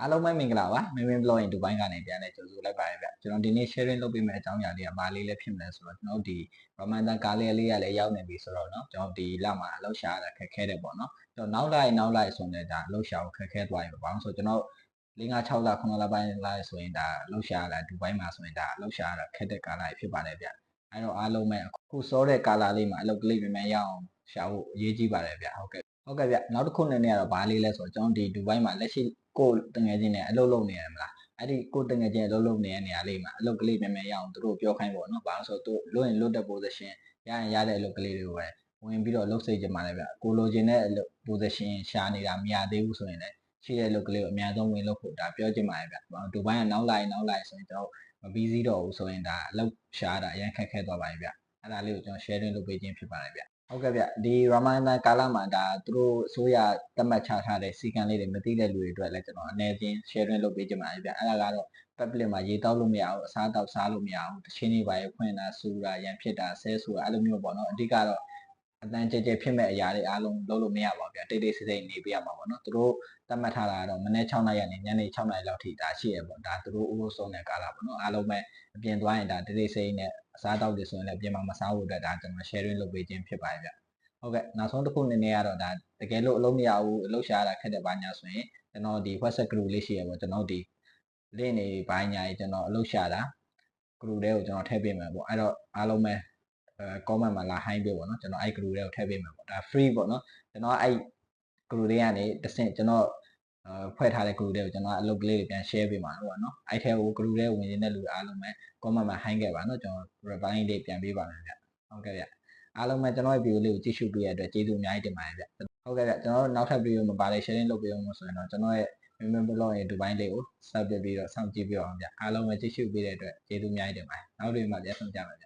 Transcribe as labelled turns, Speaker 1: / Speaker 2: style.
Speaker 1: အားလုံးပဲမင်္ဂလာပါမင်းမင်း blog in Dubai ကနေပြန်လဲကြိုဆိုလိုက်ပါရဗျကျွန်တော်ဒီနေ့ sharing လုပ်ပေးမယ့်အကြောင်းအရာလေးကဘာလေးလဲဖြစ်မလဲဆိုတော့ကျွန်တော်ဒီ Ramadan ကားလေးလေးကလည်းရောက်နေပြီဆိုတော့เนาะကျွန်တော်ဒီလမှာအလုပ်ရှာရတာခက်ခဲတယ်ပေါ့เนาะကျွန်တော်နောက်လိုက်နောက်လိုက်ဆိုရင်ဒါအလုပ်ရှာဖို့ခက်ခဲသွားပြီပေါ့ဘာလို့ဆိုကျွန်တော်၄၅6လ9လပိုင်းလိုက်ဆိုရင်ဒါအလုပ်ရှာရတာဒူဘိုင်းမှာဆိုရင်ဒါအလုပ်ရှာရတာခက်တဲ့ကာလဖြစ်ပါတယ်ဗျအဲ့တော့အားလုံးပဲအခုစောတဲ့ကာလလေးမှာအလုပ်ကလေးမြန်မြန်ရအောင်ရှာဖို့အရေးကြီးပါတယ်ဗျဟုတ်ကဲ့ဟုတ်ကဲ့ဗျနောက်တစ်ခုနည်းနည်းကတော့ဘာလေးလဲဆိုတော့ကျွန်တော်ဒီဒူဘိုင်းမှာလက်ရှိ ကိုတငယ်ချင်းနဲ့အလုပ်လုပ်နေရမလားအဲ့ဒီကိုတငယ်ချင်းအလုပ်လုပ်နေတဲ့နေရာလေးမှာအလုပ်ကလေးမြန်မြန်ရအောင်သူတို့ပြောခိုင်းပေါ့နော်ဘာလို့ဆိုတော့သူလွတ်ရင်လွတ်တဲ့ position ရရင်ရတဲ့အလုပ်ကလေးတွေကိုပဲဝင်ပြီးတော့လုပ်စိတ်ကြမှာလည်းဗျကိုလိုချင်တဲ့အလုပ် position ရှာနေတာမရသေးဘူးဆိုရင်လည်းရှိတဲ့အလုပ်ကလေးကိုအများဆုံးဝင်လုပ်ဖို့ဒါပြောချင်ပါတယ်ဗျဒူဘိုင်းကနောက်လိုက်နောက်လိုက်ဆိုရင်ကျွန်တော်မပြီးစည်းတော့ဘူးဆိုရင်ဒါအလုပ်ရှာတာအရင်ခက်ခဲသွားပါပြီဗျအဲ့ဒါလေးကိုကျွန်တော် sharing လုပ်ပေးခြင်းဖြစ်ပါတယ်ဗျ ဟုတ်ကဲ့ဗျဒီ Ramadan ကာလမှာဒါသူတို့အစိုးရသတ်မှတ်ချထားတဲ့စီကံလေးတွေမသိတဲ့လူတွေအတွက်လည်းကျွန်တော်အနေချင်း sharing လုပ်ပေးကြပါမယ်ဗျအဲ့ဒါကတော့ public မှာရေတောက်လို့မရဘူးအစားတောက်စားလို့မရဘူးတချင်းတွေပါရဖွင့်တာစူတာရန်ဖြစ်တာဆဲဆူတာအဲ့လိုမျိုးပေါ့နော်အဓိကတော့အတန်းကြဲကြဲဖြစ်မဲ့အရာတွေအားလုံးလုပ်လို့မရပါဘူးဗျတိတ်တိတ်ဆိတ်ဆိတ်နေပြရမှာပေါ့နော်သူတို့သတ်မှတ်ထားတာကတော့မနေ့6နာရီကနေညနေ6နာရီလောက်ထိဒါရှိရပေါ့ဒါသူတို့ဥပဆုံးတဲ့ကာလပေါ့နော်အားလုံးပဲအပြင်သွားရင်ဒါတိတ်တိတ်ဆိတ်နဲ့ အစားတောက်တွေဆိုရင်လည်းအပြင်မှာမစားဖို့အတွက်ဒါကျွန်တော် sharing လုပ်ပေးခြင်းဖြစ်ပါတယ်ဗျဟုတ်ကဲ့နောက်ဆုံးတစ်ခုနည်းနည်းကတော့ဒါတကယ်လို့အလုံးမရဘူးအလုပ်ရှာရတာခက်တဲ့ဘာညာဆိုရင်ကျွန်တော်ဒီ WhatsApp group လေးရှိရပေါ့ကျွန်တော်ဒီ link တွေဘာညာကြီးကျွန်တော်အလုပ်ရှာတာ group တွေကိုကျွန်တော်ထည့်ပေးမယ်ပေါ့အဲ့တော့အားလုံးပဲအဲ comment မှာလာ high ပေးပေါ့နော်ကျွန်တော်အဲ့ group တွေကိုထည့်ပေးမယ်ပေါ့ဒါ free ပေါ့နော်ကျွန်တော်အဲ့ group တွေကနေတစ်ဆင့်ကျွန်တော် ဖွဲ့ထားတဲ့ group တွေကိုကျွန်တော်အလုပ်ကလေးတွေပြန် share ပေးမှာပေါ့နော်အဲ့ထဲကို group တွေဝင်နေတဲ့လူအားလုံးပဲ comment မှာ high ခဲ့ပါနော်ကျွန်တော် reply လေးပြန်ပေးပါမယ်ဗျဟုတ်ကဲ့ဗျအားလုံးပဲကျွန်တော်ရဲ့ video လေးကိုကြည့်ရှုပေးရတဲ့အတွက်ကျေးဇူးအများကြီးတင်ပါတယ်ဗျဟုတ်ကဲ့ဗျကျွန်တော်တို့နောက်ထပ် video မှာပါလေ sharing လုပ်ပေးအောင်ဆိုရင်တော့ကျွန်တော်ရဲ့ member blog ရဲ့ဒီပိုင်းလေးကို sub ပြပြီးတော့စောင့်ကြည့်ပြအောင်ဗျအားလုံးပဲကြည့်ရှုပေးတဲ့အတွက်ကျေးဇူးအများကြီးတင်ပါတယ်နောက်တွေမှာပြန်ဆုံကြပါဗျ